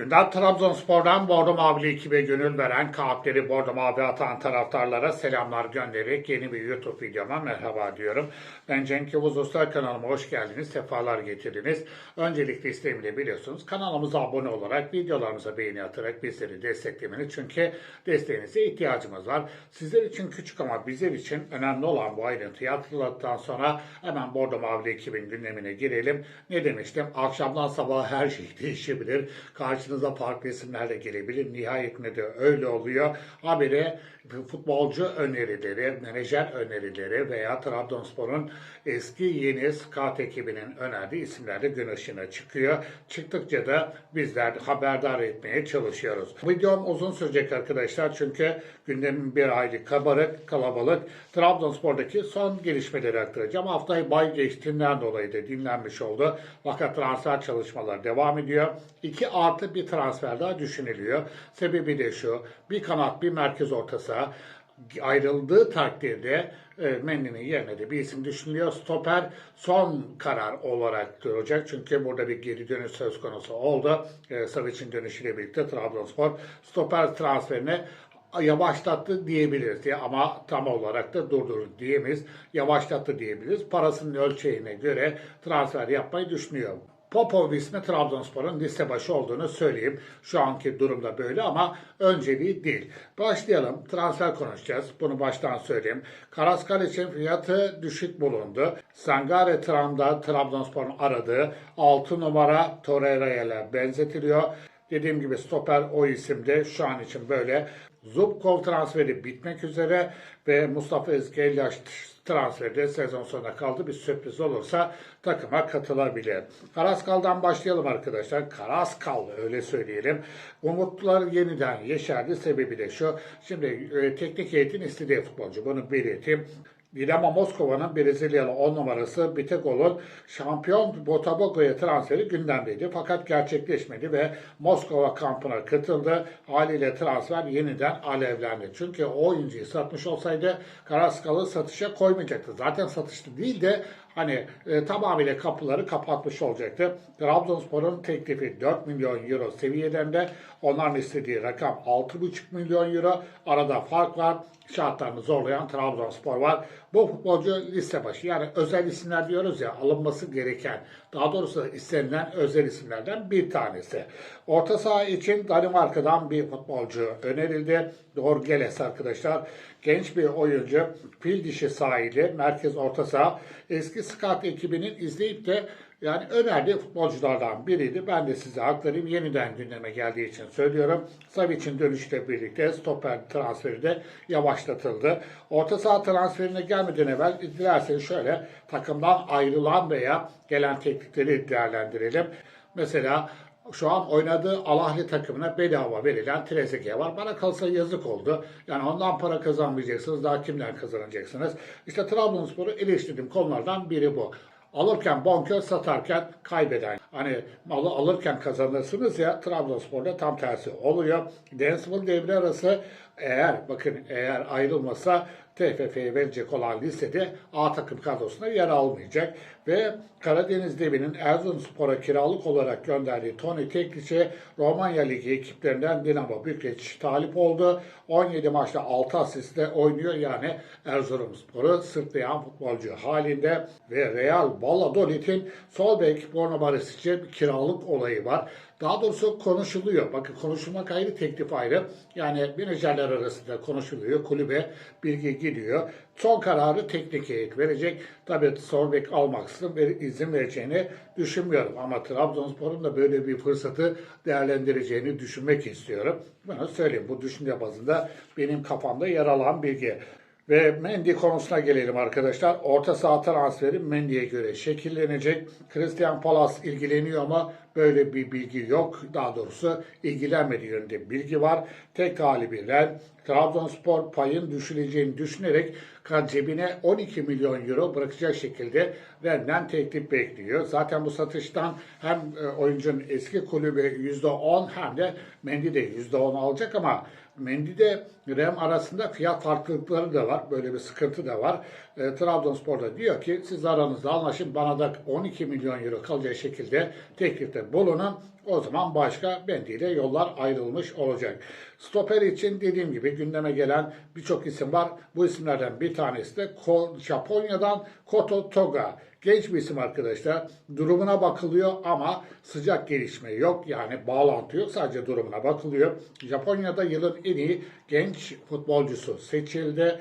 Gündem Trabzonspor'dan Bordo Mavili ekibe gönül veren kalpleri Bordo Mavi atan taraftarlara selamlar göndererek yeni bir YouTube videoma merhaba diyorum. Ben Cenk Yavuz Usta kanalıma hoş geldiniz, sefalar getirdiniz. Öncelikle isteğimle biliyorsunuz kanalımıza abone olarak, videolarımıza beğeni atarak bizleri desteklemeniz. Çünkü desteğinize ihtiyacımız var. Sizler için küçük ama bizler için önemli olan bu ayrıntıyı hatırladıktan sonra hemen Bordo Mavili ekibin gündemine girelim. Ne demiştim? Akşamdan sabaha her şey değişebilir. Karşınıza farklı isimler de gelebilir. Nihayetinde de öyle oluyor. Habire futbolcu önerileri, menajer önerileri veya Trabzonspor'un eski yeni scout ekibinin önerdiği isimler de gün ışığına çıkıyor. Çıktıkça da bizler haberdar etmeye çalışıyoruz. Videom uzun sürecek arkadaşlar çünkü gündemin bir aylık kabarık, kalabalık. Trabzonspor'daki son gelişmeleri aktaracağım. Haftayı bay geçtiğinden dolayı da dinlenmiş oldu. Fakat transfer çalışmaları devam ediyor. 2 artı bir transfer daha düşünülüyor. Sebebi de şu. Bir kanat, bir merkez orta ayrıldığı takdirde e, Mendy'nin yerine de bir isim düşünülüyor. Stoper son karar olarak duracak. Çünkü burada bir geri dönüş söz konusu oldu. E, Savic'in dönüşüyle birlikte Trabzonspor stoper transferine yavaşlattı diyebiliriz diye ama tam olarak da durdurdu diyemeyiz. Yavaşlattı diyebiliriz. Parasının ölçeğine göre transfer yapmayı düşünüyor. Popov ismi Trabzonspor'un liste başı olduğunu söyleyeyim. Şu anki durumda böyle ama önceliği değil. Başlayalım. Transfer konuşacağız. Bunu baştan söyleyeyim. Karaskal için fiyatı düşük bulundu. Sangare Tram'da Trabzonspor'un aradığı 6 numara Torreira ile benzetiliyor. Dediğim gibi stoper o isimde şu an için böyle. Zubkov transferi bitmek üzere ve Mustafa Ezgelyaş transferi de sezon sonuna kaldı. Bir sürpriz olursa takıma katılabilir. Karaskal'dan başlayalım arkadaşlar. Karaskal öyle söyleyelim. Umutlar yeniden yeşerdi. Sebebi de şu. Şimdi e, teknik heyetin istediği futbolcu. Bunu belirteyim. Dinamo Moskova'nın Brezilyalı 10 numarası Bitegol'un şampiyon Botafogo'ya transferi gündemdeydi. Fakat gerçekleşmedi ve Moskova kampına katıldı. Haliyle transfer yeniden alevlendi. Çünkü o oyuncuyu satmış olsaydı Karaskal'ı satışa koymayacaktı. Zaten satışta değil de hani e, tamamıyla kapıları kapatmış olacaktı. Trabzonspor'un teklifi 4 milyon euro seviyelerinde. Onların istediği rakam 6,5 milyon euro. Arada fark var. Şartlarını zorlayan Trabzonspor var. Bu futbolcu liste başı. Yani özel isimler diyoruz ya alınması gereken, daha doğrusu istenilen özel isimlerden bir tanesi. Orta saha için Danimarka'dan bir futbolcu önerildi. Dorgeles arkadaşlar. Genç bir oyuncu. Fil dişi sahili, merkez orta saha. Eski scout ekibinin izleyip de yani önerdiği futbolculardan biriydi. Ben de size aktarayım. Yeniden gündeme geldiği için söylüyorum. Savic'in dönüşüyle birlikte stoper transferi de yavaşlatıldı. Orta saha transferine gelmeden evvel dilerseniz şöyle takımdan ayrılan veya gelen teklifleri değerlendirelim. Mesela şu an oynadığı Alahli takımına bedava verilen Trezeguet var. Bana kalsa yazık oldu. Yani ondan para kazanmayacaksınız. Daha kimden kazanacaksınız? İşte Trabzonspor'u eleştirdiğim konulardan biri bu. Alırken bonkör, satarken kaybeden. Hani malı alırken kazanırsınız ya Trabzonspor'da tam tersi oluyor. Densible devre arası eğer bakın eğer ayrılmasa TFF'ye verecek olan listede A takım kadrosuna yer almayacak. Ve Karadeniz Devi'nin Erzurumspor'a kiralık olarak gönderdiği Tony Tekliç'e Romanya Ligi ekiplerinden Dinamo Bükreş talip oldu. 17 maçta 6 asistle oynuyor yani Erzurumspor'u sırtlayan futbolcu halinde ve Real Valladolid'in sol bek Bornabares için bir kiralık olayı var. Daha doğrusu konuşuluyor. Bakın konuşulmak ayrı, teklif ayrı. Yani menajerler arasında konuşuluyor. Kulübe bilgi gidiyor. Son kararı teknik heyet verecek. Tabii sol bek almaksızın ve izin vereceğini düşünmüyorum. Ama Trabzonspor'un da böyle bir fırsatı değerlendireceğini düşünmek istiyorum. Bunu söyleyeyim. Bu düşünce bazında benim kafamda yer alan bilgi. Ve Mendy konusuna gelelim arkadaşlar. Orta saha transferi Mendy'ye göre şekillenecek. Christian Palace ilgileniyor ama böyle bir bilgi yok. Daha doğrusu ilgilenmediği yönünde bilgi var. Tek talibi Ren. Trabzonspor payın düşüleceğini düşünerek cebine 12 milyon euro bırakacak şekilde Ren'den teklif bekliyor. Zaten bu satıştan hem e, oyuncunun eski kulübü %10 hem de Mendy de %10 alacak ama Mendy'de Rem arasında fiyat farklılıkları da var. Böyle bir sıkıntı da var. E, Trabzonspor'da diyor ki siz aranızda anlaşın bana da 12 milyon euro kalacak şekilde teklifte bulunun. O zaman başka Mendy ile yollar ayrılmış olacak. Stoper için dediğim gibi gündeme gelen birçok isim var. Bu isimlerden bir tanesi de Japonya'dan Koto Toga. Genç bir isim arkadaşlar. Durumuna bakılıyor ama sıcak gelişme yok. Yani bağlantı yok. Sadece durumuna bakılıyor. Japonya'da yılın en iyi genç futbolcusu seçildi.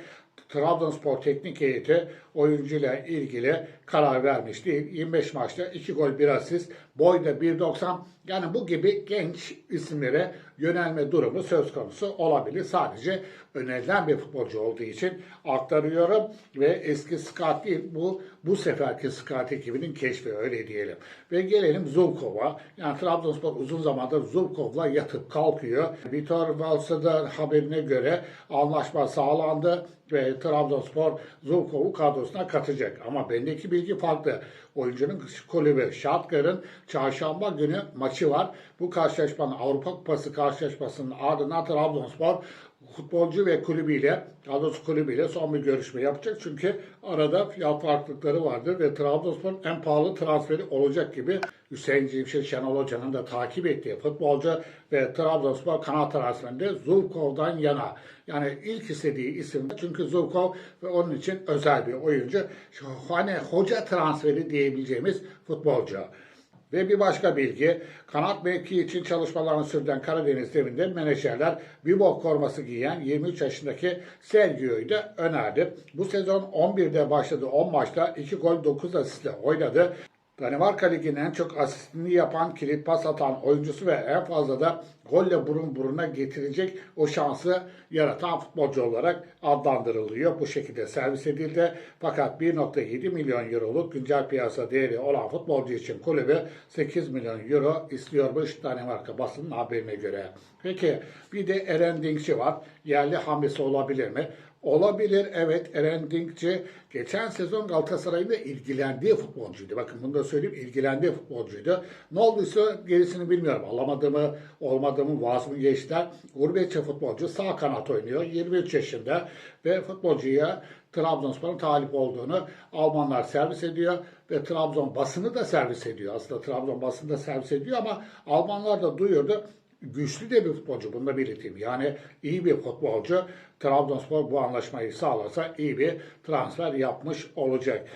Trabzonspor teknik heyeti oyuncuyla ilgili karar vermiş değil. 25 maçta 2 gol 1 asist. Boyda 1.90 yani bu gibi genç isimlere yönelme durumu söz konusu olabilir. Sadece önerilen bir futbolcu olduğu için aktarıyorum ve eski scout değil bu bu seferki scout ekibinin keşfi öyle diyelim. Ve gelelim Zulkov'a. Yani Trabzonspor uzun zamandır Zulkov'la yatıp kalkıyor. Vitor Valsa'da haberine göre anlaşma sağlandı ve Trabzonspor Zulkov'u kadrosuna katacak. Ama bendeki bilgi farklı. Oyuncunun kulübü Şatkar'ın çarşamba günü maçı var. Bu karşılaşmanın Avrupa Kupası karşılaşmasının ardından Trabzonspor futbolcu ve kulübüyle, daha doğrusu kulübüyle son bir görüşme yapacak. Çünkü arada fiyat farklılıkları vardır ve Trabzonspor'un en pahalı transferi olacak gibi Hüseyin Cimşir Şenol Hoca'nın da takip ettiği futbolcu ve Trabzonspor kanat transferinde Zulkov'dan yana. Yani ilk istediği isim çünkü Zulkov ve onun için özel bir oyuncu. Hani hoca transferi diyebileceğimiz futbolcu. Ve bir başka bilgi, kanat mevki için çalışmalarını sürdüren Karadeniz devinde menajerler Vivok forması giyen 23 yaşındaki Sergio'yu da önerdi. Bu sezon 11'de başladı 10 maçta 2 gol 9 asistle oynadı. Danimarka Ligi'nin en çok asistini yapan, kilit pas atan oyuncusu ve en fazla da golle burun buruna getirecek o şansı yaratan futbolcu olarak adlandırılıyor. Bu şekilde servis edildi. Fakat 1.7 milyon euroluk güncel piyasa değeri olan futbolcu için kulübü 8 milyon euro istiyormuş Danimarka basının haberine göre. Peki bir de Eren Dinkçi var. Yerli hamlesi olabilir mi? Olabilir evet Eren Dinkçi geçen sezon Galatasaray'ın da ilgilendiği futbolcuydu. Bakın bunu da söyleyeyim ilgilendiği futbolcuydu. Ne olduysa gerisini bilmiyorum. Alamadı mı olmadı mı vaz mı geçtiler. Gurbetçi futbolcu sağ kanat oynuyor. 23 yaşında ve futbolcuya Trabzonspor'un talip olduğunu Almanlar servis ediyor ve Trabzon basını da servis ediyor. Aslında Trabzon basını da servis ediyor ama Almanlar da duyurdu güçlü de bir futbolcu. Bunu da belirteyim. Yani iyi bir futbolcu. Trabzonspor bu anlaşmayı sağlarsa iyi bir transfer yapmış olacak.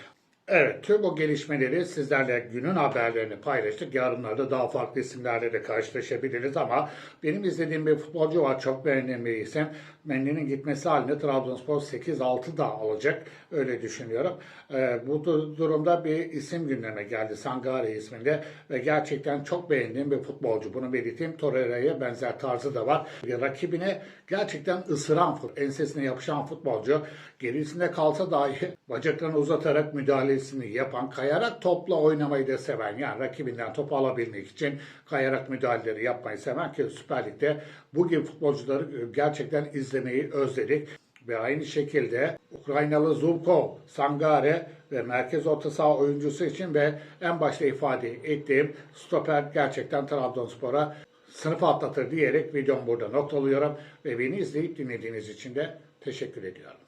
Evet, tüm bu gelişmeleri sizlerle günün haberlerini paylaştık. Yarınlarda daha farklı isimlerle de karşılaşabiliriz ama benim izlediğim bir futbolcu var. Çok beğendiğim bir isim. Mendy'nin gitmesi halinde Trabzonspor 8-6 da alacak. Öyle düşünüyorum. Ee, bu du- durumda bir isim gündeme geldi. Sangare isminde ve gerçekten çok beğendiğim bir futbolcu. Bunu belirteyim. Torreira'ya benzer tarzı da var. Bir rakibine gerçekten ısıran, ensesine yapışan futbolcu. Gerisinde kalsa dahi bacaklarını uzatarak müdahalesini yapan, kayarak topla oynamayı da seven, yani rakibinden topu alabilmek için kayarak müdahaleleri yapmayı seven ki Süper Lig'de bu gibi futbolcuları gerçekten izlemeyi özledik. Ve aynı şekilde Ukraynalı Zubkov, Sangare ve merkez orta saha oyuncusu için ve en başta ifade ettiğim stoper gerçekten Trabzonspor'a sınıf atlatır diyerek videomu burada noktalıyorum. Ve beni izleyip dinlediğiniz için de teşekkür ediyorum.